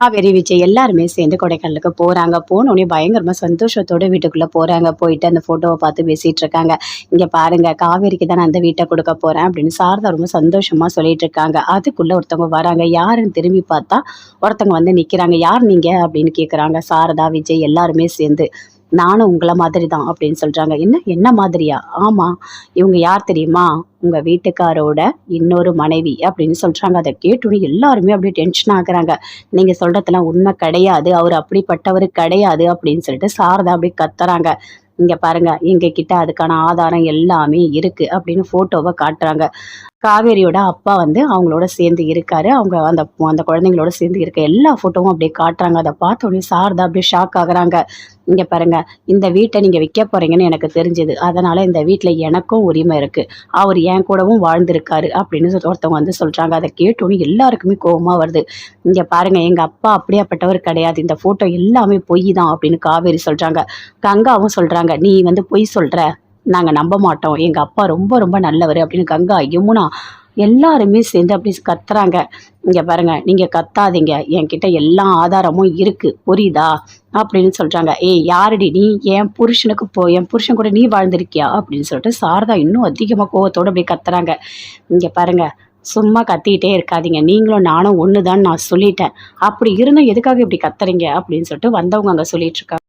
காவேரி விஜய் எல்லாருமே சேர்ந்து கொடைக்கானலுக்கு போறாங்க. போனோடனே பயங்கரமா சந்தோஷத்தோட வீட்டுக்குள்ள போறாங்க. போயிட்டு அந்த போட்டோவை பார்த்து பேசிட்டு இருக்காங்க. இங்க பாருங்க காவேரிக்கு தான் நான் அந்த வீட்டை கொடுக்க போறேன் அப்படின்னு சாரதா ரொம்ப சந்தோஷமா சொல்லிட்டு இருக்காங்க. அதுக்குள்ள ஒருத்தவங்க வராங்க. யாருன்னு திரும்பி பார்த்தா ஒருத்தவங்க வந்து நிக்கிறாங்க. யார் நீங்க அப்படின்னு கேக்குறாங்க. சாரதா விஜய் எல்லாருமே சேர்ந்து. நானும் உங்களை மாதிரி தான் அப்படின்னு சொல்கிறாங்க என்ன? என்ன மாதிரியா? ஆமாம் இவங்க யார் தெரியுமா? உங்கள் வீட்டுக்காரோட இன்னொரு மனைவி அப்படின்னு சொல்கிறாங்க அதை கேட்டோன்னே எல்லாருமே அப்படியே டென்ஷன் ஆகுறாங்க. நீங்கள் சொல்கிறதெல்லாம் உண்மை கிடையாது. அவர் அப்படிப்பட்டவர் கிடையாது அப்படின்னு சொல்லிட்டு சாரதா அப்படி கத்துறாங்க. இங்கே பாருங்கள் எங்க கிட்ட அதுக்கான ஆதாரம் எல்லாமே இருக்குது அப்படின்னு ஃபோட்டோவை காட்டுறாங்க. காவேரியோட அப்பா வந்து அவங்களோட சேர்ந்து இருக்காரு. அவங்க அந்த அந்த குழந்தைங்களோட சேர்ந்து இருக்க எல்லா ஃபோட்டோவும் அப்படியே காட்டுறாங்க. அதை பார்த்தோன்னே சாரதா அப்படியே ஷாக் ஆகுறாங்க. இங்க பாருங்க இந்த வீட்டை நீங்க விற்க போறீங்கன்னு எனக்கு தெரிஞ்சது. அதனால இந்த வீட்டுல எனக்கும் உரிமை இருக்கு. அவர் என் கூடவும் வாழ்ந்திருக்காரு அப்படின்னு ஒருத்தவங்க வந்து சொல்றாங்க. அதை கேட்டோன்னே எல்லாருக்குமே கோபமா வருது. இங்க பாருங்க எங்க அப்பா அப்படியாப்பட்டவர் கிடையாது. இந்த போட்டோ எல்லாமே பொய் தான் அப்படின்னு காவேரி சொல்றாங்க. கங்காவும் சொல்றாங்க நீ வந்து பொய் சொல்ற. நாங்கள் நம்ப மாட்டோம். எங்கள் அப்பா ரொம்ப ரொம்ப நல்லவர் அப்படின்னு கங்கா யமுனா எல்லாருமே சேர்ந்து அப்படி கத்துறாங்க. இங்கே பாருங்கள் நீங்கள் கத்தாதீங்க. என்கிட்ட எல்லா ஆதாரமும் இருக்குது புரியுதா? அப்படின்னு சொல்கிறாங்க ஏய் யாருடி நீ? என் புருஷனுக்கு போ. என் புருஷன் கூட நீ வாழ்ந்திருக்கியா? அப்படின்னு சொல்லிட்டு சாரதா இன்னும் அதிகமாக கோவத்தோடு அப்படி கத்துறாங்க. இங்கே பாருங்கள் சும்மா கத்திக்கிட்டே இருக்காதீங்க. நீங்களும் நானும் ஒன்று தான் நான் சொல்லிட்டேன். அப்படி இருந்தும் எதுக்காக இப்படி கத்துறீங்க? அப்படின்னு சொல்லிட்டு வந்தவங்க அங்கே சொல்லிட்டு இருக்காங்க.